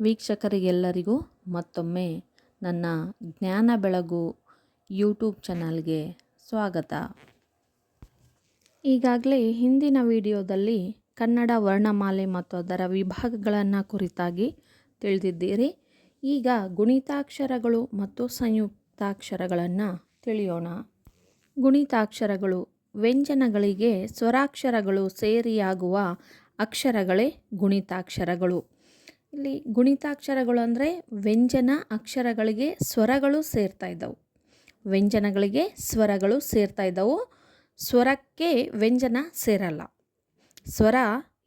ವೀಕ್ಷಕರಿಗೆಲ್ಲರಿಗೂ ಮತ್ತೊಮ್ಮೆ ನನ್ನ ಜ್ಞಾನ ಬೆಳಗು ಯೂಟ್ಯೂಬ್ ಚಾನಲ್ಗೆ ಸ್ವಾಗತ. ಈಗಾಗಲೇ ಹಿಂದಿನ ವಿಡಿಯೋದಲ್ಲಿ ಕನ್ನಡ ವರ್ಣಮಾಲೆ ಮತ್ತು ಅದರ ವಿಭಾಗಗಳನ್ನು ಕುರಿತಾಗಿ ತಿಳಿದಿದ್ದೀರಿ. ಈಗ ಗುಣಿತಾಕ್ಷರಗಳು ಮತ್ತು ಸಂಯುಕ್ತಾಕ್ಷರಗಳನ್ನು ತಿಳಿಯೋಣ. ಗುಣಿತಾಕ್ಷರಗಳು ವ್ಯಂಜನಗಳಿಗೆ ಸ್ವರಾಕ್ಷರಗಳು ಸೇರಿಯಾಗುವ ಅಕ್ಷರಗಳೇ ಗುಣಿತಾಕ್ಷರಗಳು. ಇಲ್ಲಿ ಗುಣಿತಾಕ್ಷರಗಳು ಅಂದರೆ ವ್ಯಂಜನ ಅಕ್ಷರಗಳಿಗೆ ಸ್ವರಗಳು ಸೇರ್ತಾ ಇದ್ದವು. ವ್ಯಂಜನಗಳಿಗೆ ಸ್ವರಗಳು ಸೇರ್ತಾ ಇದ್ದವು. ಸ್ವರಕ್ಕೆ ವ್ಯಂಜನ ಸೇರಲ್ಲ. ಸ್ವರ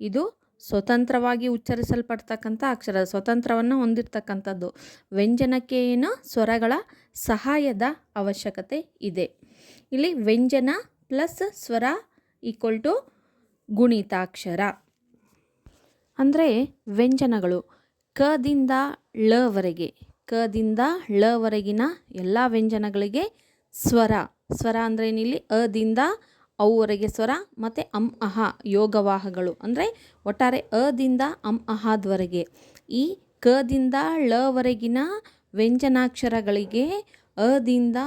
ಇದು ಸ್ವತಂತ್ರವಾಗಿ ಉಚ್ಚರಿಸಲ್ಪಡ್ತಕ್ಕಂಥ ಅಕ್ಷರ, ಸ್ವತಂತ್ರವನ್ನು ಹೊಂದಿರತಕ್ಕಂಥದ್ದು. ವ್ಯಂಜನಕ್ಕೆ ಏನು? ಸ್ವರಗಳ ಸಹಾಯದ ಅವಶ್ಯಕತೆ ಇದೆ. ಇಲ್ಲಿ ವ್ಯಂಜನ ಪ್ಲಸ್ ಸ್ವರ ಈಕ್ವಲ್ ಟು ಗುಣಿತಾಕ್ಷರ. ಅಂದರೆ ವ್ಯಂಜನಗಳು. ಕದಿಂದ ಳವರೆಗೆ. ಕದಿಂದ ಳವರೆಗಿನ ಎಲ್ಲ ವ್ಯಂಜನಗಳಿಗೆ ಸ್ವರ. ಸ್ವರ ಅಂದರೆ ಏನಿಲ್ಲಿ ಅದಿಂದ ಅವರೆಗೆ ಸ್ವರ ಮತ್ತು ಅಂ ಅಹ ಯೋಗವಾಹಗಳು. ಅಂದರೆ ಒಟ್ಟಾರೆ ಅದಿಂದ ಅಂ ಅಹಾದ್ವರೆಗೆ ಈ ಕದಿಂದ ಳವರೆಗಿನ ವ್ಯಂಜನಾಕ್ಷರಗಳಿಗೆ ಅದಿಂದ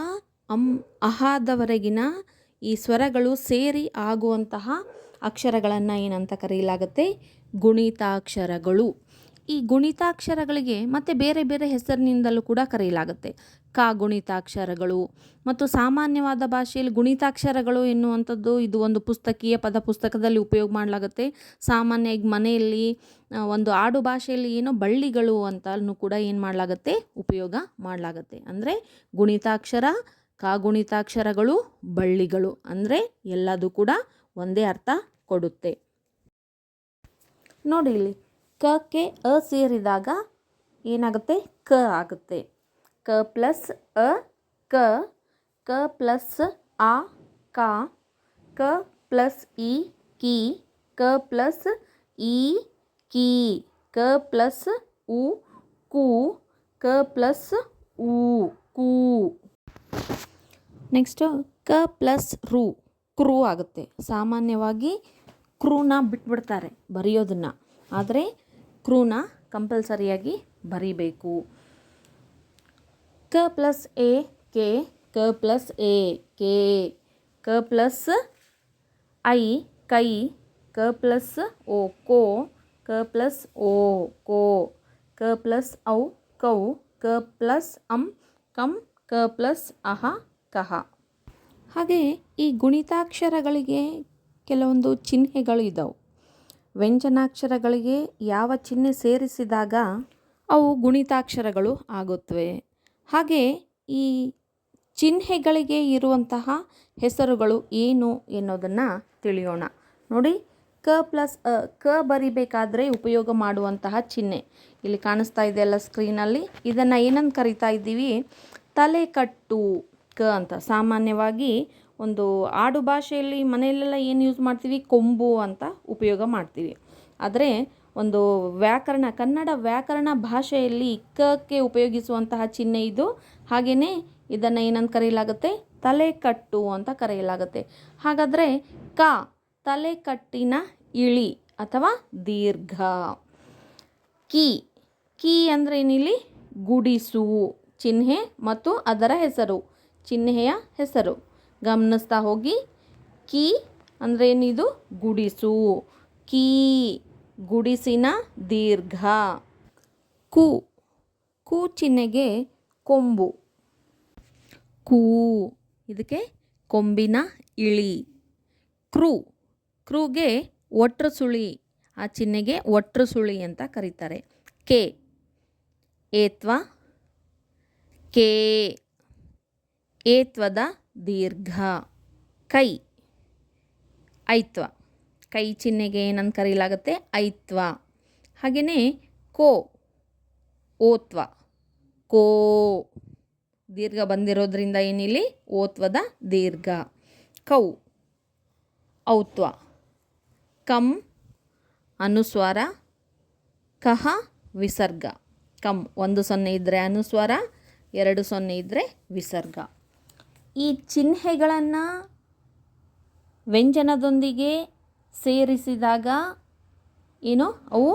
ಅಂ ಅಹಾದವರೆಗಿನ ಈ ಸ್ವರಗಳು ಸೇರಿ ಆಗುವಂತಹ ಅಕ್ಷರಗಳನ್ನು ಏನಂತ ಕರೆಯಲಾಗುತ್ತೆ? ಗುಣಿತಾಕ್ಷರಗಳು. ಈ ಗುಣಿತಾಕ್ಷರಗಳಿಗೆ ಮತ್ತು ಬೇರೆ ಬೇರೆ ಹೆಸರಿನಿಂದಲೂ ಕೂಡ ಕರೆಯಲಾಗುತ್ತೆ. ಕ ಗುಣಿತಾಕ್ಷರಗಳು ಮತ್ತು ಸಾಮಾನ್ಯವಾದ ಭಾಷೆಯಲ್ಲಿ ಗುಣಿತಾಕ್ಷರಗಳು ಎನ್ನುವಂಥದ್ದು ಇದು ಒಂದು ಪುಸ್ತಕೀಯ ಪದ ಪುಸ್ತಕದಲ್ಲಿ ಉಪಯೋಗ ಮಾಡಲಾಗುತ್ತೆ. ಸಾಮಾನ್ಯವಾಗಿ ಮನೆಯಲ್ಲಿ ಒಂದು ಆಡು ಭಾಷೆಯಲ್ಲಿ ಏನೋ ಬಳ್ಳಿಗಳು ಅಂತಲೂ ಕೂಡ ಏನು ಮಾಡಲಾಗತ್ತೆ? ಉಪಯೋಗ ಮಾಡಲಾಗುತ್ತೆ. ಅಂದರೆ ಗುಣಿತಾಕ್ಷರ, ಕ ಗುಣಿತಾಕ್ಷರಗಳು, ಬಳ್ಳಿಗಳು ಅಂದರೆ ಎಲ್ಲದೂ ಕೂಡ ಒಂದೇ ಅರ್ಥ ಕೊಡುತ್ತೆ. ನೋಡಿ ಇಲ್ಲಿ. ಕಕ್ಕೆ ಅ ಸೇರಿದಾಗ ಏನಾಗುತ್ತೆ? ಕ ಆಗುತ್ತೆ. ಕ ಪ್ಲಸ್ ಅ, ಕ ಕ ಪ್ಲಸ್ ಆ, ಕ ಕ ಪ್ಲಸ್ ಇ, ಕಿ, ಕ ಪ್ಲಸ್ ಇ, ಕಿ, ಕ ಪ್ಲಸ್ ಉ, ಕು, ಕ ಪ್ಲಸ್ ಉ, ಕು. ನೆಕ್ಸ್ಟು ಕ ಪ್ಲಸ್ ರು, ಕ್ರೂ ಆಗುತ್ತೆ. ಸಾಮಾನ್ಯವಾಗಿ ಕ್ರೂನ ಬಿಟ್ಬಿಡ್ತಾರೆ ಬರೆಯೋದನ್ನು. ಆದರೆ ಕ್ರೂನ ಕಂಪಲ್ಸರಿಯಾಗಿ ಬರೀಬೇಕು. ಕ ಪ್ಲಸ್ ಎ, ಕೆ, ಕ ಪ್ಲಸ್ ಎ, ಕೆ, ಕ ಪ್ಲಸ್ ಐ, ಕೈ, ಕ ಪ್ಲಸ್ ಓ, ಕೋ, ಕ ಪ್ಲಸ್ ಓ, ಕೋ, ಕ ಪ್ಲಸ್ ಔ, ಕೌ, ಕ ಪ್ಲಸ್ ಅಂ, ಕಂ, ಕ ಪ್ಲಸ್ ಅಹ, ಕಹ. ಹಾಗೆ ಈ ಗುಣಿತಾಕ್ಷರಗಳಿಗೆ ಕೆಲವೊಂದು ಚಿಹ್ನೆಗಳು ಇದ್ದಾವೆ ವ್ಯಂಜನಾಕ್ಷರಗಳಿಗೆ ಯಾವ ಚಿಹ್ನೆ ಸೇರಿಸಿದಾಗ ಅವು ಗುಣಿತಾಕ್ಷರಗಳು ಆಗುತ್ತವೆ. ಹಾಗೆ ಈ ಚಿಹ್ನೆಗಳಿಗೆ ಇರುವಂತಹ ಹೆಸರುಗಳು ಏನು ಎನ್ನುವುದನ್ನು ತಿಳಿಯೋಣ. ನೋಡಿ, ಕ ಪ್ಲಸ್, ಅ, ಕ ಬರಿಬೇಕಾದ್ರೆ ಉಪಯೋಗ ಮಾಡುವಂತಹ ಚಿಹ್ನೆ. ಇಲ್ಲಿ ಕಾಣಿಸ್ತಾ ಇದೆಯಲ್ಲ ಸ್ಕ್ರೀನಲ್ಲಿ ಇದನ್ನು ಏನಂತ ಕರಿತಾ ಇದ್ದೀವಿ? ತಲೆಕಟ್ಟು ಕ ಅಂತ. ಸಾಮಾನ್ಯವಾಗಿ ಒಂದು ಆಡು ಭಾಷೆಯಲ್ಲಿ ಮನೆಯಲ್ಲೆಲ್ಲ ಏನು ಯೂಸ್ ಮಾಡ್ತೀವಿ? ಕೊಂಬು ಅಂತ ಉಪಯೋಗ ಮಾಡ್ತೀವಿ. ಆದರೆ ಒಂದು ವ್ಯಾಕರಣ, ಕನ್ನಡ ವ್ಯಾಕರಣ ಭಾಷೆಯಲ್ಲಿ ಕಕ್ಕೆ ಉಪಯೋಗಿಸುವಂತಹ ಚಿಹ್ನೆ ಇದು. ಹಾಗೆಯೇ ಇದನ್ನು ಏನಂತ ಕರೆಯಲಾಗುತ್ತೆ? ತಲೆಕಟ್ಟು ಅಂತ ಕರೆಯಲಾಗುತ್ತೆ. ಹಾಗಾದರೆ ಕ, ತಲೆಕಟ್ಟಿನ ಇಳಿ ಅಥವಾ ದೀರ್ಘ. ಕಿ ಕಿ ಅಂದರೆ ಏನಿಲ್ಲಿ? ಗುಡಿಸು, ಚಿಹ್ನೆ ಮತ್ತು ಅದರ ಹೆಸರು, ಚಿಹ್ನೆಯ ಹೆಸರು. ಗಮನಿಸ್ತಾ ಹೋಗಿ. ಕೀ ಅಂದರೆ ಏನಿದು? ಗುಡಿಸು. ಕೀ ಗುಡಿಸಿನ ದೀರ್ಘ. ಕು ಕು ಚಿಹ್ನೆಗೆ ಕೊಂಬು. ಕೂ ಇದಕ್ಕೆ ಕೊಂಬಿನ ಇಳಿ. ಕ್ರೂ ಕ್ರೂಗೆ ಒಟ್ರು ಸುಳಿ. ಆ ಚಿಹ್ನೆಗೆ ಒಟ್ರು ಸುಳಿ ಅಂತ ಕರೀತಾರೆ. ಕೆ ಏತ್ವ? ಕೇ ಏತ್ವದ ದೀರ್ಘ. ಕೈ. ಐತ್ವ. ಕೈ ಚಿಹ್ನೆಗೆ ಏನಂತ ಕರೀಲಾಗುತ್ತೆ? ಐತ್ವ. ಹಾಗೆಯೇ ಕೋ. ಓತ್ವ. ಕೋ. ದೀರ್ಘ ಬಂದಿರೋದ್ರಿಂದ ಏನಿಲ್ಲಿ? ಓತ್ವದ ದೀರ್ಘ. ಕೌ. ಔತ್ವ. ಕಂ. ಅನುಸ್ವಾರ. ಕಹ. ವಿಸರ್ಗ. ಕಂ. ಒಂದು ಸೊನ್ನೆ ಇದ್ದರೆ ಅನುಸ್ವಾರ, ಎರಡು ಸೊನ್ನೆ ಇದ್ದರೆ ವಿಸರ್ಗ. ಈ ಚಿಹ್ನೆಗಳನ್ನು ವ್ಯಂಜನದೊಂದಿಗೆ ಸೇರಿಸಿದಾಗ ಏನು? ಅವು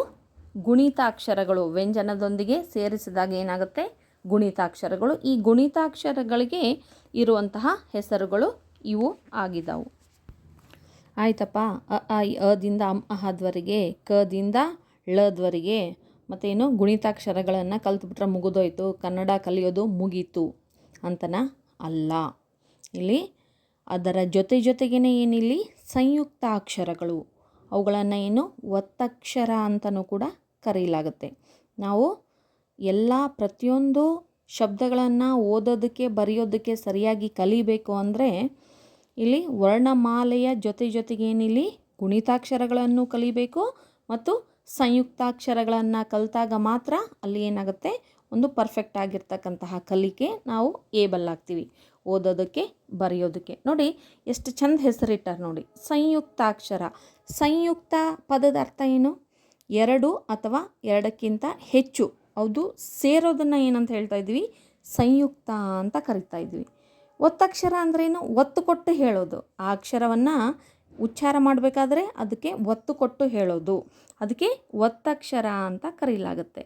ಗುಣಿತಾಕ್ಷರಗಳು. ವ್ಯಂಜನದೊಂದಿಗೆ ಸೇರಿಸಿದಾಗ ಏನಾಗುತ್ತೆ? ಗುಣಿತಾಕ್ಷರಗಳು. ಈ ಗುಣಿತಾಕ್ಷರಗಳಿಗೆ ಇರುವಂತಹ ಹೆಸರುಗಳು ಇವು ಆಗಿದವು. ಆಯ್ತಪ್ಪ. ಅ ಅದಿಂದ ಅಂ ಅಹದ್ವರೆಗೆ ಕದಿಂದ ಳದ್ವರೆಗೆ ಮತ್ತೇನು? ಗುಣಿತಾಕ್ಷರಗಳನ್ನು ಕಲ್ತ್ಬಿಟ್ರೆ ಮುಗಿದೋಯ್ತು. ಕನ್ನಡ ಕಲಿಯೋದು ಮುಗೀತು ಅಂತನ ಅಲ್ಲ. ಇಲ್ಲಿ. ಅದರ ಜೊತೆ ಜೊತೆಗೇನೆ ಏನಿಲ್ಲಿ? ಸಂಯುಕ್ತಾಕ್ಷರಗಳು. ಅವುಗಳನ್ನು ಏನು? ಒತ್ತಕ್ಷರ ಅಂತಲೂ ಕೂಡ ಕರೆಯಲಾಗುತ್ತೆ ನಾವು ಎಲ್ಲ ಪ್ರತಿಯೊಂದು ಶಬ್ದಗಳನ್ನು ಓದೋದಕ್ಕೆ, ಬರೆಯೋದಕ್ಕೆ ಸರಿಯಾಗಿ ಕಲಿಬೇಕು ಅಂದರೆ ಇಲ್ಲಿ ವರ್ಣಮಾಲೆಯ ಜೊತೆ ಜೊತೆಗೆ ಏನಿಲ್ಲಿ? ಗುಣಿತಾಕ್ಷರಗಳನ್ನು ಕಲಿಬೇಕು ಮತ್ತು ಸಂಯುಕ್ತಾಕ್ಷರಗಳನ್ನು ಕಲಿತಾಗ ಮಾತ್ರ ಅಲ್ಲಿ ಏನಾಗುತ್ತೆ? ಒಂದು ಪರ್ಫೆಕ್ಟ್ ಆಗಿರ್ತಕ್ಕಂತಹ ಕಲಿಕೆ ನಾವು ಏಬಲ್ ಆಗ್ತೀವಿ. ಓದೋದಕ್ಕೆ ಬರೆಯೋದಕ್ಕೆ. ನೋಡಿ, ಎಷ್ಟು ಚಂದ ಹೆಸರಿಟ್ಟಾರೆ ನೋಡಿ. ಸಂಯುಕ್ತಾಕ್ಷರ. ಸಂಯುಕ್ತ ಪದದ ಅರ್ಥ ಏನು? ಎರಡು ಅಥವಾ ಎರಡಕ್ಕಿಂತ ಹೆಚ್ಚು. ಅದು ಸೇರೋದನ್ನು ಏನಂತ ಹೇಳ್ತಾ ಇದ್ವಿ ಸಂಯುಕ್ತ ಅಂತ ಕರಿತಾ ಇದ್ವಿ ಒತ್ತಕ್ಷರ ಅಂದ್ರೇನು ಒತ್ತು ಕೊಟ್ಟು ಹೇಳೋದು. ಆ ಅಕ್ಷರವನ್ನು ಉಚ್ಚಾರ ಮಾಡಬೇಕಾದ್ರೆ ಅದಕ್ಕೆ ಒತ್ತು ಕೊಟ್ಟು ಹೇಳೋದು. ಅದಕ್ಕೆ ಒತ್ತಕ್ಷರ ಅಂತ ಕರೆಯಲಾಗುತ್ತೆ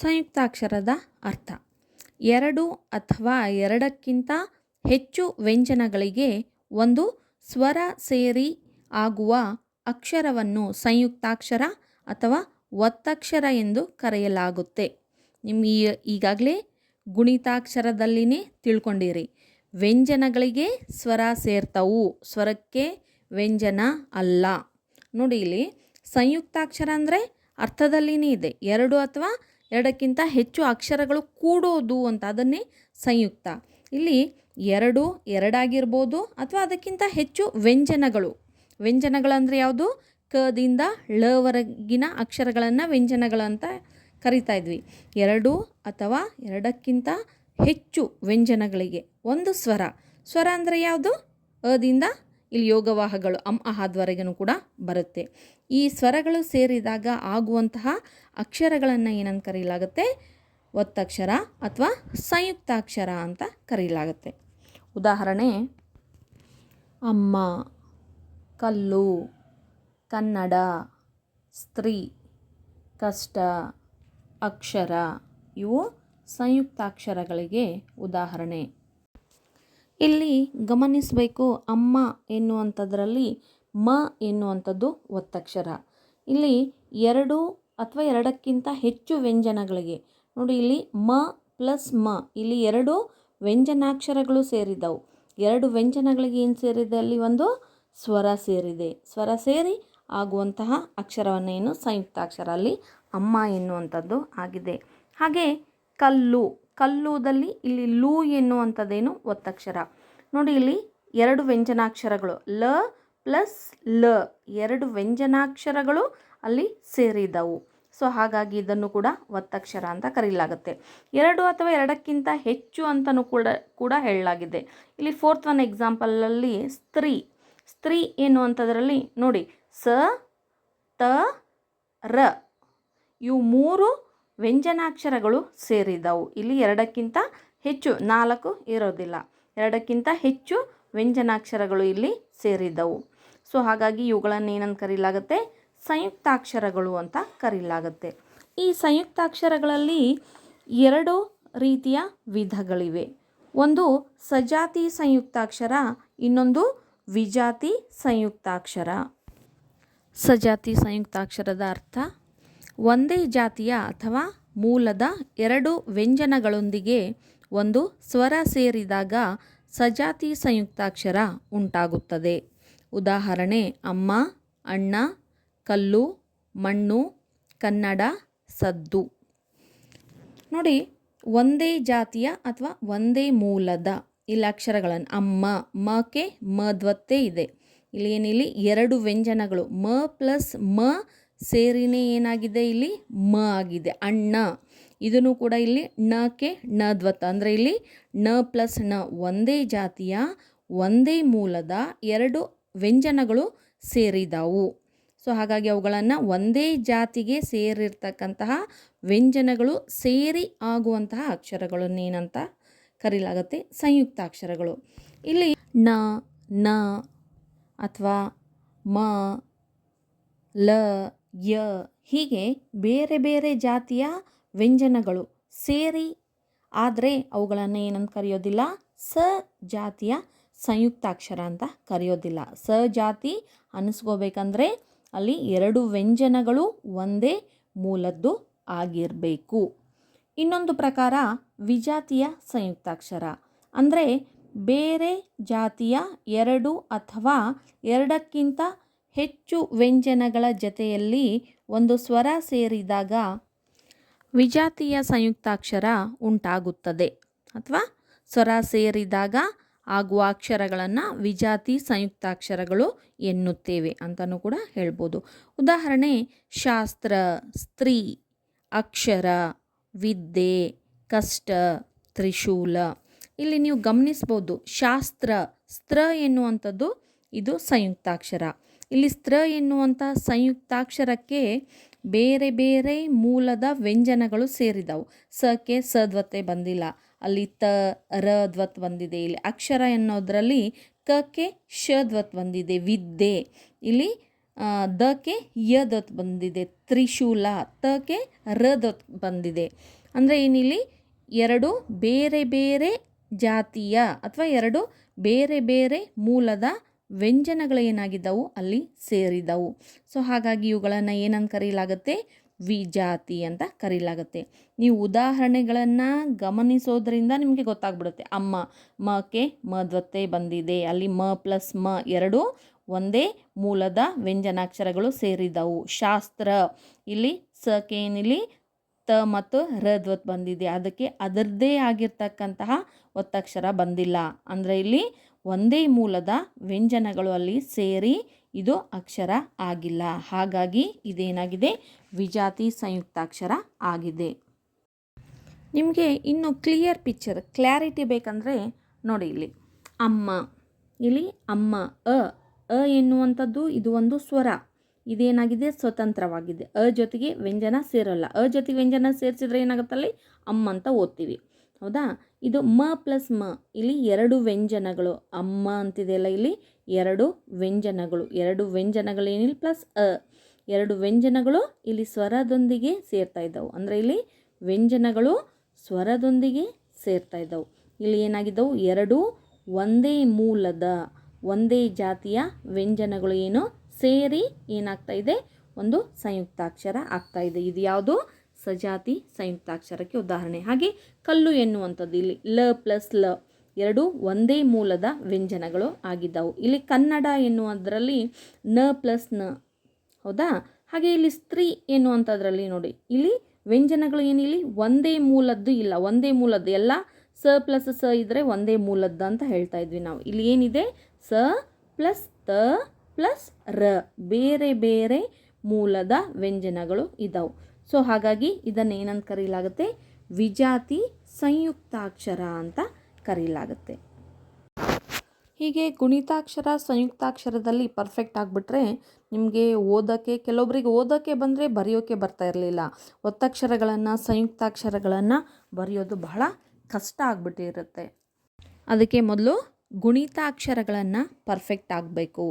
ಸಂಯುಕ್ತಾಕ್ಷರದ ಅರ್ಥ. ಎರಡು ಅಥವಾ ಎರಡಕ್ಕಿಂತ ಹೆಚ್ಚು ವ್ಯಂಜನಗಳಿಗೆ ಒಂದು ಸ್ವರ ಸೇರಿ ಆಗುವ ಅಕ್ಷರವನ್ನು ಸಂಯುಕ್ತಾಕ್ಷರ ಅಥವಾ ಒತ್ತಕ್ಷರ ಎಂದು ಕರೆಯಲಾಗುತ್ತೆ. ನಿಮ್ಗೆ ಈಗಾಗಲೇ ಗುಣಿತಾಕ್ಷರದಲ್ಲಿನೇ ತಿಳ್ಕೊಂಡಿರಿ. ವ್ಯಂಜನಗಳಿಗೆ ಸ್ವರ ಸೇರ್ತವು. ಸ್ವರಕ್ಕೆ ವ್ಯಂಜನ ಅಲ್ಲ. ನೋಡಿ ಇಲ್ಲಿ ಸಂಯುಕ್ತಾಕ್ಷರ ಅಂದರೆ ಅರ್ಥದಲ್ಲಿನೇ ಇದೆ. ಎರಡು ಅಥವಾ ಎರಡಕ್ಕಿಂತ ಹೆಚ್ಚು ಅಕ್ಷರಗಳು ಕೂಡೋದು ಅಂತ ಅದನ್ನೇ ಸಂಯುಕ್ತ. ಇಲ್ಲಿ ಎರಡು, ಎರಡಾಗಿರ್ಬೋದು ಅಥವಾ ಅದಕ್ಕಿಂತ ಹೆಚ್ಚು ವ್ಯಂಜನಗಳು. ವ್ಯಂಜನಗಳಂದರೆ ಯಾವುದು? ಕದಿಂದ ಳವರೆಗಿನ ಅಕ್ಷರಗಳನ್ನು ವ್ಯಂಜನಗಳಂತ ಕರಿತಾ ಇದ್ವಿ. ಎರಡು ಅಥವಾ ಎರಡಕ್ಕಿಂತ ಹೆಚ್ಚು ವ್ಯಂಜನಗಳಿಗೆ. ಒಂದು ಸ್ವರ. ಸ್ವರ ಅಂದರೆ ಯಾವುದು? ಅದಿಂದ ಇಲ್ಲಿ ಯೋಗವಾಹಗಳು ಅಂ ಅಹಾದ್ವರೆಗೂ ಕೂಡ ಬರುತ್ತೆ. ಈ ಸ್ವರಗಳು ಸೇರಿದಾಗ ಆಗುವಂತಹ ಅಕ್ಷರಗಳನ್ನು ಏನಂತ ಕರೆಯಲಾಗುತ್ತೆ ಒತ್ತಕ್ಷರ ಅಥವಾ ಸಂಯುಕ್ತಾಕ್ಷರ ಅಂತ ಕರೆಯಲಾಗುತ್ತೆ ಉದಾಹರಣೆ, ಅಮ್ಮ, ಕಲ್ಲು, ಕನ್ನಡ, ಸ್ತ್ರೀ, ಕಷ್ಟ, ಅಕ್ಷರ, ಇವು ಸಂಯುಕ್ತಾಕ್ಷರಗಳಿಗೆ ಉದಾಹರಣೆ. ಇಲ್ಲಿ ಗಮನಿಸಬೇಕು ಅಮ್ಮ ಎನ್ನುವಂಥದ್ರಲ್ಲಿ ಮ ಎನ್ನುವಂಥದ್ದು ಒತ್ತಕ್ಷರ. ಇಲ್ಲಿ ಎರಡು ಅಥವಾ ಎರಡಕ್ಕಿಂತ ಹೆಚ್ಚು ವ್ಯಂಜನಗಳಿಗೆ. ನೋಡಿ, ಇಲ್ಲಿ ಮ ಪ್ಲಸ್ ಮ. ಇಲ್ಲಿ ಎರಡು ವ್ಯಂಜನಾಕ್ಷರಗಳು ಸೇರಿದವು. ಎರಡು ವ್ಯಂಜನಗಳಿಗೆ ಏನು ಸೇರಿದೆ? ಅಲ್ಲಿ ಒಂದು ಸ್ವರ ಸೇರಿದೆ. ಸ್ವರ ಸೇರಿ ಆಗುವಂತಹ ಅಕ್ಷರವನ್ನು ಏನು? ಸಂಯುಕ್ತಾಕ್ಷರ. ಅಲ್ಲಿ ಅಮ್ಮ ಎನ್ನುವಂಥದ್ದು ಆಗಿದೆ. ಹಾಗೆ ಕಲ್ಲು. ಕಲ್ಲುದಲ್ಲಿ ಇಲ್ಲಿ ಲೂ ಎನ್ನುವಂಥದ್ದೇನು? ಒತ್ತಕ್ಷರ. ನೋಡಿ, ಇಲ್ಲಿ ಎರಡು ವ್ಯಂಜನಾಕ್ಷರಗಳು. ಲ ಪ್ಲಸ್ ಲ. ಎರಡು ವ್ಯಂಜನಾಕ್ಷರಗಳು ಅಲ್ಲಿ ಸೇರಿದವು. ಸೊ ಹಾಗಾಗಿ ಇದನ್ನು ಕೂಡ ಒತ್ತಕ್ಷರ ಅಂತ ಕರೆಯಲಾಗುತ್ತೆ ಎರಡು ಅಥವಾ ಎರಡಕ್ಕಿಂತ ಹೆಚ್ಚು ಅಂತಲೂ ಕೂಡ ಕೂಡ ಹೇಳಲಾಗಿದೆ. ಇಲ್ಲಿ ಫೋರ್ತ್ ಒನ್ ಎಕ್ಸಾಂಪಲಲ್ಲಿ ಸ್ತ್ರೀ ಸ್ತ್ರೀ ಎನ್ನುವಂಥದ್ರಲ್ಲಿ ನೋಡಿ, ಸ, ತ, ರ ಇವು ಮೂರು ವ್ಯಂಜನಾಕ್ಷರಗಳು ಸೇರಿದವು. ಇಲ್ಲಿ ಎರಡಕ್ಕಿಂತ ಹೆಚ್ಚು, ನಾಲ್ಕು ಇರೋದಿಲ್ಲ. ಎರಡಕ್ಕಿಂತ ಹೆಚ್ಚು ವ್ಯಂಜನಾಕ್ಷರಗಳು ಇಲ್ಲಿ ಸೇರಿದವು. ಸೊ ಹಾಗಾಗಿ ಇವುಗಳನ್ನು ಏನಂತ ಕರೀಲಾಗುತ್ತೆ? ಸಂಯುಕ್ತಾಕ್ಷರಗಳು ಅಂತ ಕರೀಲಾಗುತ್ತೆ. ಈ ಸಂಯುಕ್ತಾಕ್ಷರಗಳಲ್ಲಿ ಎರಡು ರೀತಿಯ ವಿಧಗಳಿವೆ. ಒಂದು ಸಜಾತಿ ಸಂಯುಕ್ತಾಕ್ಷರ, ಇನ್ನೊಂದು ವಿಜಾತಿ ಸಂಯುಕ್ತಾಕ್ಷರ. ಸಜಾತಿ ಸಂಯುಕ್ತಾಕ್ಷರದ ಅರ್ಥ, ಒಂದೇ ಜಾತಿಯ ಅಥವಾ ಮೂಲದ ಎರಡು ವ್ಯಂಜನಗಳೊಂದಿಗೆ ಒಂದು ಸ್ವರ ಸೇರಿದಾಗ ಸಜಾತಿ ಸಂಯುಕ್ತಾಕ್ಷರ ಉಂಟಾಗುತ್ತದೆ. ಉದಾಹರಣೆ, ಅಮ್ಮ, ಅಣ್ಣ ಕಲ್ಲು, ಮಣ್ಣು, ಕನ್ನಡ, ಸದ್ದು. ನೋಡಿ, ಒಂದೇ ಜಾತಿಯ ಅಥವಾ ಒಂದೇ ಮೂಲದ ಇಲ್ಲಿ ಅಕ್ಷರಗಳನ್ನು ಅಮ್ಮ ಮಕ್ಕೆ ಮದ್ವತ್ತೆ ಇದೆ. ಇಲ್ಲಿ ಏನಿಲ್ಲಿ ಎರಡು ವ್ಯಂಜನಗಳು. ಮ ಪ್ಲಸ್ ಮ ಸೇರಿನೇ ಏನಾಗಿದೆ ಇಲ್ಲಿ? ಮ ಆಗಿದೆ. ಅಣ್ಣ. ಇದನ್ನು ಕೂಡ ಇಲ್ಲಿ ಣಕ್ಕೆ ಣದ್ವತ್ತ ಅಂದರೆ ಇಲ್ಲಿ ಣ ಪ್ಲಸ್ ಣ ಒಂದೇ ಜಾತಿಯ, ಒಂದೇ ಮೂಲದ ಎರಡು ವ್ಯಂಜನಗಳು ಸೇರಿದವು. ಸೊ ಹಾಗಾಗಿ ಅವುಗಳನ್ನು ಒಂದೇ ಜಾತಿಗೆ ಸೇರಿರ್ತಕ್ಕಂತಹ ವ್ಯಂಜನಗಳು ಸೇರಿ ಆಗುವಂತಹ ಅಕ್ಷರಗಳನ್ನೇನಂತ ಕರೀಲಾಗುತ್ತೆ ಸಂಯುಕ್ತಾಕ್ಷರಗಳು ಇಲ್ಲಿ ನ ನ ಅಥವಾ ಮ, ಲ, ಯ ಹೀಗೆ ಬೇರೆ ಬೇರೆ ಜಾತಿಯ ವ್ಯಂಜನಗಳು ಸೇರಿ ಆದರೆ ಅವುಗಳನ್ನು ಏನಂತ ಕರೆಯೋದಿಲ್ಲ, ಸ ಜಾತಿಯ ಸಂಯುಕ್ತಾಕ್ಷರ ಅಂತ ಕರೆಯೋದಿಲ್ಲ. ಸ ಜಾತಿ ಅನಿಸ್ಕೋಬೇಕಂದ್ರೆ ಅಲ್ಲಿ ಎರಡು ವ್ಯಂಜನಗಳು ಒಂದೇ ಮೂಲದ್ದು ಆಗಿರಬೇಕು. ಇನ್ನೊಂದು ಪ್ರಕಾರ ವಿಜಾತಿಯ ಸಂಯುಕ್ತಾಕ್ಷರ. ಅಂದರೆ ಬೇರೆ ಜಾತಿಯ ಎರಡು ಅಥವಾ ಎರಡಕ್ಕಿಂತ ಹೆಚ್ಚು ವ್ಯಂಜನಗಳ ಜೊತೆಯಲ್ಲಿ ಒಂದು ಸ್ವರ ಸೇರಿದಾಗ ವಿಜಾತಿಯ ಸಂಯುಕ್ತಾಕ್ಷರ ಉಂಟಾಗುತ್ತದೆ. ಅಥವಾ ಸ್ವರ ಸೇರಿದಾಗ ಆಗುವ ಅಕ್ಷರಗಳನ್ನು ವಿಜಾತಿ ಸಂಯುಕ್ತಾಕ್ಷರಗಳು ಎನ್ನುತ್ತೇವೆ ಅಂತಲೂ ಕೂಡ ಹೇಳ್ಬೋದು. ಉದಾಹರಣೆ, ಶಾಸ್ತ್ರ, ಸ್ತ್ರೀ, ಅಕ್ಷರ, ವಿದ್ಯೆ, ಕಷ್ಟ, ತ್ರಿಶೂಲ. ಇಲ್ಲಿ ನೀವು ಗಮನಿಸ್ಬೋದು, ಶಾಸ್ತ್ರ, ಸ್ತ್ರ ಎನ್ನುವಂಥದ್ದು ಇದು ಸಂಯುಕ್ತಾಕ್ಷರ. ಇಲ್ಲಿ ಸ್ತ್ರ ಎನ್ನುವಂಥ ಸಂಯುಕ್ತಾಕ್ಷರಕ್ಕೆ ಬೇರೆ ಬೇರೆ ಮೂಲದ ವ್ಯಂಜನಗಳು ಸೇರಿದವು. ಸಕ್ಕೆ ಸದ್ವತ್ತೆ ಬಂದಿಲ್ಲ. ಅಲ್ಲಿ ತ, ರ ದ್ವತ್ ಬಂದಿದೆ. ಇಲ್ಲಿ ಅಕ್ಷರ ಎನ್ನೋದರಲ್ಲಿ ಕಕ್ಕೆ ದ್ವತ್ ಬಂದಿದೆ. ವಿದ್ಯೆ. ಇಲ್ಲಿ ದ ಕೆ ಯ ದೊತ್ ಬಂದಿದೆ. ತ್ರಿಶೂಲ. ತಕ್ಕೆ ದೊತ್ ಬಂದಿದೆ. ಅಂದರೆ ಏನಿಲ್ಲಿ? ಎರಡು ಬೇರೆ ಬೇರೆ ಜಾತಿಯ ಅಥವಾ ಎರಡು ಬೇರೆ ಬೇರೆ ಮೂಲದ ವ್ಯಂಜನಗಳು ಏನಾಗಿದ್ದವು ಅಲ್ಲಿ ಸೇರಿದವು ಸೊ, ಹಾಗಾಗಿ ಇವುಗಳನ್ನು ಏನಂತ ಕರೀಲಾಗುತ್ತೆ? ವಿಜಾತಿ ಅಂತ ಕರೀಲಾಗುತ್ತೆ. ನೀವು ಉದಾಹರಣೆಗಳನ್ನು ಗಮನಿಸೋದ್ರಿಂದ ನಿಮಗೆ ಗೊತ್ತಾಗ್ಬಿಡುತ್ತೆ. ಅಮ್ಮ ಮಕ್ಕೆ ಮದ್ವತ್ತೆ ಬಂದಿದೆ. ಅಲ್ಲಿ ಮ ಪ್ಲಸ್ ಮ ಎರಡು ಒಂದೇ ಮೂಲದ ವ್ಯಂಜನಾಕ್ಷರಗಳು ಸೇರಿದವು. ಶಾಸ್ತ್ರ, ಇಲ್ಲಿ ಸಕೇನಿಲಿ ಏನಿಲ್ಲಿ ತ ಮತ್ತು ರದ್ವತ್ ಬಂದಿದೆ. ಅದಕ್ಕೆ ಅದರದ್ದೇ ಆಗಿರ್ತಕ್ಕಂತಹ ಒತ್ತಕ್ಷರ ಬಂದಿಲ್ಲ. ಅಂದರೆ ಇಲ್ಲಿ ಒಂದೇ ಮೂಲದ ವ್ಯಂಜನಗಳು ಅಲ್ಲಿ ಸೇರಿ ಇದು ಅಕ್ಷರ ಆಗಿಲ್ಲ. ಹಾಗಾಗಿ ಇದೇನಾಗಿದೆ? ವಿಜಾತಿ ಸಂಯುಕ್ತಾಕ್ಷರ ಆಗಿದೆ. ನಿಮಗೆ ಇನ್ನು ಕ್ಲಿಯರ್ ಪಿಕ್ಚರ್ ಕ್ಲಾರಿಟಿ ಬೇಕಂದರೆ ನೋಡಿ ಇಲ್ಲಿ. ಅಮ್ಮ ಇಲ್ಲಿ ಅಮ್ಮ, ಅ ಅ ಎನ್ನುವಂಥದ್ದು ಇದು ಒಂದು ಸ್ವರ. ಇದೇನಾಗಿದೆ? ಸ್ವತಂತ್ರವಾಗಿದೆ. ಅ ಜೊತೆಗೆ ವ್ಯಂಜನ ಸೇರಲ್ಲ. ಅ ಜೊತೆಗೆ ವ್ಯಂಜನ ಸೇರಿಸಿದ್ರೆ ಏನಾಗುತ್ತಲ್ಲಿ ಅಮ್ಮ ಅಂತ ಓದ್ತೀವಿ. ಹೌದಾ? ಇದು ಮ ಪ್ಲಸ್ ಮ. ಇಲ್ಲಿ ಎರಡು ವ್ಯಂಜನಗಳು. ಅಮ್ಮ ಅಂತಿದೆಯಲ್ಲ ಇಲ್ಲಿ? ಎರಡು ವ್ಯಂಜನಗಳು. ಎರಡು ವ್ಯಂಜನಗಳು ಏನಿಲ್ಲ ಪ್ಲಸ್ ಅ. ಎರಡು ವ್ಯಂಜನಗಳು ಇಲ್ಲಿ ಸ್ವರದೊಂದಿಗೆ ಸೇರ್ತಾ ಇದ್ದವು. ಅಂದರೆ ಇಲ್ಲಿ ವ್ಯಂಜನಗಳು ಸ್ವರದೊಂದಿಗೆ ಸೇರ್ತಾ ಇದ್ದವು. ಇಲ್ಲಿ ಏನಾಗಿದ್ದವು? ಎರಡು ಒಂದೇ ಮೂಲದ, ಒಂದೇ ಜಾತಿಯ ವ್ಯಂಜನಗಳು ಏನು? ಸೇರಿ ಏನಾಗ್ತಾ ಇದೆ? ಒಂದು ಸಂಯುಕ್ತಾಕ್ಷರ ಆಗ್ತಾ ಇದೆ. ಇದು ಯಾವುದು? ಸಜಾತಿ ಸಂಯುಕ್ತಾಕ್ಷರಕ್ಕೆ ಉದಾಹರಣೆ. ಹಾಗೆ ಕಲ್ಲು ಎನ್ನುವಂಥದ್ದು ಇಲ್ಲಿ ಲ ಪ್ಲಸ್ ಲ ಎರಡು ಒಂದೇ ಮೂಲದ ವ್ಯಂಜನಗಳು ಆಗಿದ್ದವು. ಇಲ್ಲಿ ಕನ್ನಡ ಎನ್ನುವುದರಲ್ಲಿ ನ ಪ್ಲಸ್ನ ಹೌದಾ? ಹಾಗೆ ಇಲ್ಲಿ ಸ್ತ್ರೀ ಎನ್ನುವಂಥದ್ರಲ್ಲಿ ನೋಡಿ. ಇಲ್ಲಿ ವ್ಯಂಜನಗಳು ಏನಿಲ್ಲಿ ಒಂದೇ ಮೂಲದ್ದು ಇಲ್ಲ. ಒಂದೇ ಮೂಲದ್ದು ಎಲ್ಲ ಸ ಪ್ಲಸ್ ಸ ಇದ್ದರೆ ಒಂದೇ ಮೂಲದ್ದು ಅಂತ ಹೇಳ್ತಾ ಇದ್ವಿ ನಾವು. ಇಲ್ಲಿ ಏನಿದೆ? ಸ ಪ್ಲಸ್ ತ ಪ್ಲಸ್ ರ. ಬೇರೆ ಬೇರೆ ಮೂಲದ ವ್ಯಂಜನಗಳು ಇದಾವೆ. ಸೊ ಹಾಗಾಗಿ ಇದನ್ನು ಏನಂತ ಕರೀಲಾಗುತ್ತೆ? ವಿಜಾತಿ ಸಂಯುಕ್ತಾಕ್ಷರ ಅಂತ ಕರೀಲಾಗುತ್ತೆ. ಹೀಗೆ ಗುಣಿತಾಕ್ಷರ, ಸಂಯುಕ್ತಾಕ್ಷರದಲ್ಲಿ ಪರ್ಫೆಕ್ಟ್ ಆಗಿಬಿಟ್ರೆ ನಿಮಗೆ ಓದೋಕ್ಕೆ ಕೆಲವೊಬ್ಬರಿಗೆ ಓದೋಕ್ಕೆ ಬಂದರೆ ಬರೆಯೋಕ್ಕೆ ಬರ್ತಾ ಇರಲಿಲ್ಲ. ಒತ್ತಕ್ಷರಗಳನ್ನು, ಸಂಯುಕ್ತಾಕ್ಷರಗಳನ್ನು ಬರೆಯೋದು ಬಹಳ ಕಷ್ಟ ಆಗಿಬಿಟ್ಟಿರುತ್ತೆ. ಅದಕ್ಕೆ ಮೊದಲು ಗುಣಿತಾಕ್ಷರಗಳನ್ನು ಪರ್ಫೆಕ್ಟ್ ಆಗಬೇಕು.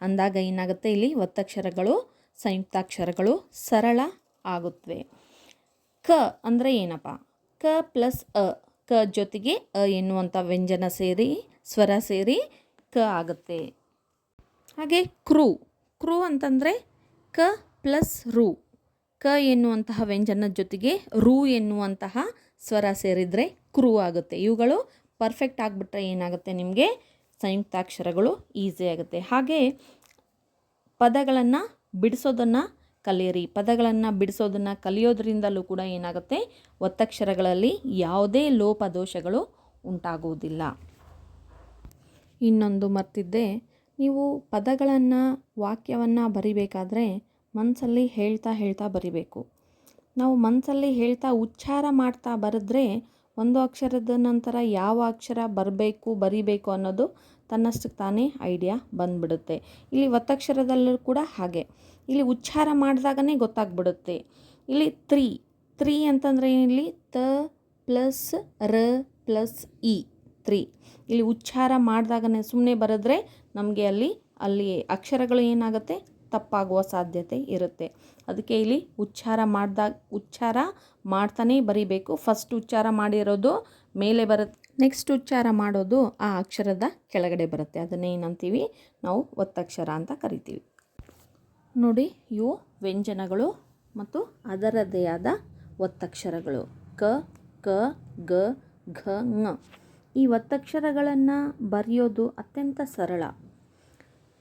ಅಂದಾಗ ಏನಾಗುತ್ತೆ ಇಲ್ಲಿ? ಒತ್ತಕ್ಷರಗಳು, ಸಂಯುಕ್ತಾಕ್ಷರಗಳು ಸರಳ ಆಗುತ್ತವೆ ಕ ಅಂದರೆ ಏನಪ್ಪ? ಕ ಪ್ಲಸ್ ಅ. ಕ ಜೊತೆಗೆ ಅ ಎನ್ನುವಂಥ ವ್ಯಂಜನ ಸೇರಿ ಸ್ವರ ಸೇರಿ ಕ ಆಗುತ್ತೆ. ಹಾಗೆ ಕ್ರೂ ಕ್ರೂ ಅಂತಂದರೆ ಕ ಪ್ಲಸ್ ರು. ಕ ಎನ್ನುವಂತಹ ವ್ಯಂಜನದ ಜೊತೆಗೆ ರು ಎನ್ನುವಂತಹ ಸ್ವರ ಸೇರಿದರೆ ಕ್ರೂ ಆಗುತ್ತೆ. ಇವುಗಳು ಪರ್ಫೆಕ್ಟ್ ಆಗಿಬಿಟ್ರೆ ಏನಾಗುತ್ತೆ ನಿಮಗೆ? ಸಂಯುಕ್ತಾಕ್ಷರಗಳು ಈಸಿ ಆಗುತ್ತೆ. ಹಾಗೆ ಪದಗಳನ್ನು ಬಿಡಿಸೋದನ್ನು ಕಲಿಯಿರಿ. ಪದಗಳನ್ನು ಬಿಡಿಸೋದನ್ನು ಕಲಿಯೋದ್ರಿಂದಲೂ ಕೂಡ ಏನಾಗುತ್ತೆ? ಒತ್ತಕ್ಷರಗಳಲ್ಲಿ ಯಾವುದೇ ಲೋಪದೋಷಗಳು ಉಂಟಾಗುವುದಿಲ್ಲ. ಇನ್ನೊಂದು ಮರ್ತಿದ್ದೆ. ನೀವು ಪದಗಳನ್ನು, ವಾಕ್ಯವನ್ನು ಬರಿಬೇಕಾದ್ರೆ ಮನಸ್ಸಲ್ಲಿ ಹೇಳ್ತಾ ಹೇಳ್ತಾ ಬರಿಬೇಕು. ನಾವು ಮನಸ್ಸಲ್ಲಿ ಹೇಳ್ತಾ ಉಚ್ಚಾರ ಮಾಡ್ತಾ ಬರೆದ್ರೆ ಒಂದು ಅಕ್ಷರದ ನಂತರ ಯಾವ ಅಕ್ಷರ ಬರಬೇಕು, ಬರಿಬೇಕು ಅನ್ನೋದು ತನ್ನಷ್ಟಕ್ಕೆ ತಾನೇ ಐಡಿಯಾ ಬಂದ್ಬಿಡುತ್ತೆ. ಇಲ್ಲಿ ಒತ್ತಕ್ಷರದಲ್ಲೂ ಕೂಡ ಹಾಗೆ. ಇಲ್ಲಿ ಉಚ್ಚಾರ ಮಾಡಿದಾಗನೇ ಗೊತ್ತಾಗ್ಬಿಡುತ್ತೆ. ಇಲ್ಲಿ ತ್ರೀ ತ್ರೀ ಅಂತಂದರೆ ಇಲ್ಲಿ ತ ಪ್ಲಸ್ ರ ಪ್ಲಸ್ ಇ, ತ್ರೀ. ಇಲ್ಲಿ ಉಚ್ಚಾರ ಮಾಡಿದಾಗನೇ ಸುಮ್ಮನೆ ಬರೆದ್ರೆ ನಮಗೆ ಅಲ್ಲಿ ಅಲ್ಲಿ ಅಕ್ಷರಗಳು ಏನಾಗುತ್ತೆ? ತಪ್ಪಾಗುವ ಸಾಧ್ಯತೆ ಇರುತ್ತೆ. ಅದಕ್ಕೆ ಇಲ್ಲಿ ಉಚ್ಚಾರ ಮಾಡಿದಾಗ, ಉಚ್ಚಾರ ಮಾಡ್ತಾನೇ ಬರಿಬೇಕು. ಫಸ್ಟ್ ಉಚ್ಚಾರ ಮಾಡಿರೋದು ಮೇಲೆ ಬರುತ್ತೆ ನೆಕ್ಸ್ಟ್ ಉಚ್ಚಾರ ಮಾಡೋದು ಆ ಅಕ್ಷರದ ಕೆಳಗಡೆ ಬರುತ್ತೆ. ಅದನ್ನೇ ಏನಂತೀವಿ? ನಾವು ಒತ್ತಕ್ಷರ ಅಂತ ಕರಿತೀವಿ. ನೋಡಿ ಇವು ವ್ಯಂಜನಗಳು ಮತ್ತು ಅದರದೇ ಆದ ಒತ್ತಕ್ಷರಗಳು. ಕ ಕ, ಗ, ಘ ङ ಈ ಒತ್ತಕ್ಷರಗಳನ್ನು ಬರೆಯೋದು ಅತ್ಯಂತ ಸರಳ.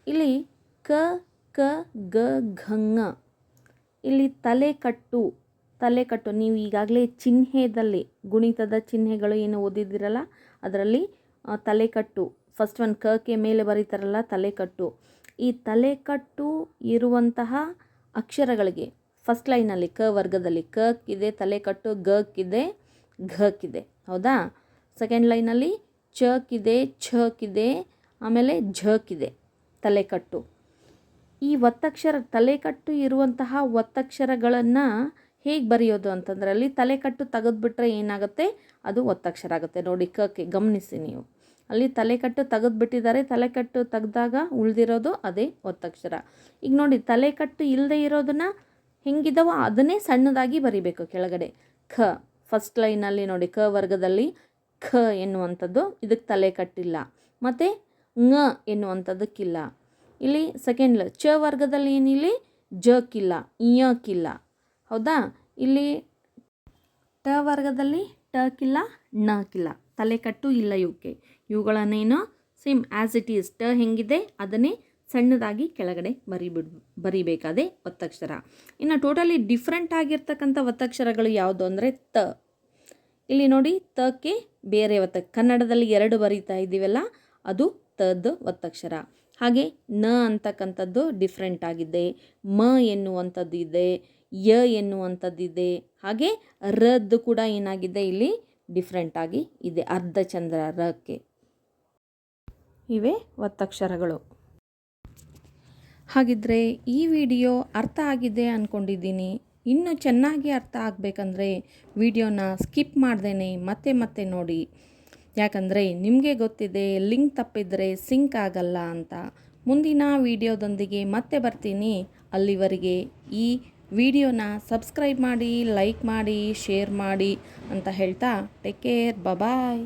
ಇಲ್ಲಿ ಕ ಕ, ಗ ಘ ಇಲ್ಲಿ ತಲೆಕಟ್ಟು ತಲೆಕಟ್ಟು ತಲೆ ಕಟ್ಟು. ನೀವು ಈಗಾಗಲೇ ಚಿಹ್ನೆದಲ್ಲಿ, ಗುಣಿತದ ಚಿಹ್ನೆಗಳು ಏನು ಓದಿದ್ದೀರಲ್ಲ, ಅದರಲ್ಲಿ ತಲೆಕಟ್ಟು ಫಸ್ಟ್ ಒನ್ ಕಕ್ಕೆ ಮೇಲೆ ಬರೀತಾರಲ್ಲ ತಲೆಕಟ್ಟು ಈ ತಲೆಕಟ್ಟು ಇರುವಂತಹ ಅಕ್ಷರಗಳಿಗೆ ಫಸ್ಟ್ ಲೈನಲ್ಲಿ ಕ ವರ್ಗದಲ್ಲಿ ಕಕ್ಕಿದೆ ತಲೆಕಟ್ಟು ಗಕ್ಕಿದೆ ಘಕ್ಕಿದೆ ಹೌದಾ? ಸೆಕೆಂಡ್ ಲೈನಲ್ಲಿ ಇದೆ ಇದೆ ಆಮೇಲೆ ಇದೆ ತಲೆಕಟ್ಟು. ಈ ಒತ್ತಕ್ಷರ, ತಲೆಕಟ್ಟು ಇರುವಂತಹ ಒತ್ತಕ್ಷರಗಳನ್ನು ಹೇಗೆ ಬರೆಯೋದು ಅಂತಂದ್ರೆ ಅಲ್ಲಿ ತಲೆಕಟ್ಟು ತೆಗೆದುಬಿಟ್ರೆ ಏನಾಗುತ್ತೆ? ಅದು ಒತ್ತಕ್ಷರ ಆಗುತ್ತೆ. ನೋಡಿ ಕಕ್ಕೆ ಗಮನಿಸಿ ನೀವು. ಅಲ್ಲಿ ತಲೆಕಟ್ಟು ತೆಗೆದುಬಿಟ್ಟಿದ್ದಾರೆ, ತಲೆಕಟ್ಟು ತೆಗೆದಾಗ ಉಳಿದಿರೋದು ಅದೇ ಒತ್ತಕ್ಷರ. ಈಗ ನೋಡಿ, ತಲೆಕಟ್ಟು ಇಲ್ಲದೆ ಇರೋದನ್ನು ಹೆಂಗಿದಾವೋ ಅದನ್ನೇ ಸಣ್ಣದಾಗಿ ಬರಿಬೇಕು ಕೆಳಗಡೆ. ಖ ಫಸ್ಟ್ ಲೈನಲ್ಲಿ ನೋಡಿ, ಕ ವರ್ಗದಲ್ಲಿ ಖ ಎನ್ನುವಂಥದ್ದು ಇದಕ್ಕೆ ತಲೆ ಕಟ್ಟಿಲ್ಲ. ಮತ್ತು ಙ ಎನ್ನುವಂಥದ್ದಕ್ಕಿಲ್ಲ. ಇಲ್ಲಿ ಸೆಕೆಂಡ್ ಚ ವರ್ಗದಲ್ಲಿ ಏನಿಲ್ಲಿ? ಜಕ್ಕಿಲ್ಲ ಇಯಕ್ಕಿಲ್ಲ ಹೌದಾ? ಇಲ್ಲಿ ಟ ವರ್ಗದಲ್ಲಿ ಟಕ್ಕಿಲ್ಲ ಣಕ್ಕಿಲ್ಲ ತಲೆಕಟ್ಟು ಇಲ್ಲ ಇವಕ್ಕೆ ಇವುಗಳನ್ನೇನು? ಸೇಮ್ ಆ್ಯಸ್ ಇಟ್ ಈಸ್ ಟ ಹೆಂಗಿದೆ? ಅದನ್ನೇ ಸಣ್ಣದಾಗಿ ಕೆಳಗಡೆ ಬರಿಬಿಡ್, ಬರಿಬೇಕಾದೆ ಒತ್ತಕ್ಷರ. ಇನ್ನು ಟೋಟಲಿ ಡಿಫ್ರೆಂಟ್ ಆಗಿರ್ತಕ್ಕಂಥ ಒತ್ತಕ್ಷರಗಳು ಯಾವುದು ಅಂದರೆ ತ. ಇಲ್ಲಿ ನೋಡಿ ತಕ್ಕೆ ಬೇರೆ ಒತ್ತ. ಕನ್ನಡದಲ್ಲಿ ಎರಡು ಬರೀತಾ ಇದ್ದೀವಲ್ಲ, ಅದು ತದ್ ಒತ್ತಕ್ಷರ. ಹಾಗೆ ನ ಅಂತಕ್ಕಂಥದ್ದು ಡಿಫ್ರೆಂಟ್ ಆಗಿದೆ. ಮ ಎನ್ನುವಂಥದ್ದು ಇದೆ, ಯ ಎನ್ನುವಂಥದ್ದಿದೆ ಹಾಗೆ ರದ್ದು ಕೂಡ ಏನಾಗಿದೆ ಇಲ್ಲಿ ಡಿಫ್ರೆಂಟ್ ಆಗಿ ಇದೆ, ಅರ್ಧ ಚಂದ್ರ ರಕ್ಕೆ. ಇವೆ ಒತ್ತಕ್ಷರಗಳು. ಹಾಗಿದ್ರೆ ಈ ವಿಡಿಯೋ ಅರ್ಥ ಆಗಿದೆ ಅಂದ್ಕೊಂಡಿದ್ದೀನಿ ಇನ್ನೂ ಚೆನ್ನಾಗಿ ಅರ್ಥ ಆಗಬೇಕಂದ್ರೆ ವಿಡಿಯೋನ ಸ್ಕಿಪ್ ಮಾಡ್ದೇನೆ ಮತ್ತೆ ಮತ್ತೆ ನೋಡಿ. ಯಾಕಂದರೆ ನಿಮಗೆ ಗೊತ್ತಿದೆ, ಲಿಂಕ್ ತಪ್ಪಿದರೆ ಸಿಂಕ್ ಆಗಲ್ಲ ಅಂತ. ಮುಂದಿನ ವಿಡಿಯೋದೊಂದಿಗೆ ಮತ್ತೆ ಬರ್ತೀನಿ. ಅಲ್ಲಿವರೆಗೆ ಈ ವಿಡಿಯೋನ ಸಬ್ಸ್ಕ್ರೈಬ್ ಮಾಡಿ, ಲೈಕ್ ಮಾಡಿ, ಶೇರ್ ಮಾಡಿ ಅಂತ ಹೇಳ್ತಾ, ಟೇಕ್ ಕೇರ್ ಬಾಯ್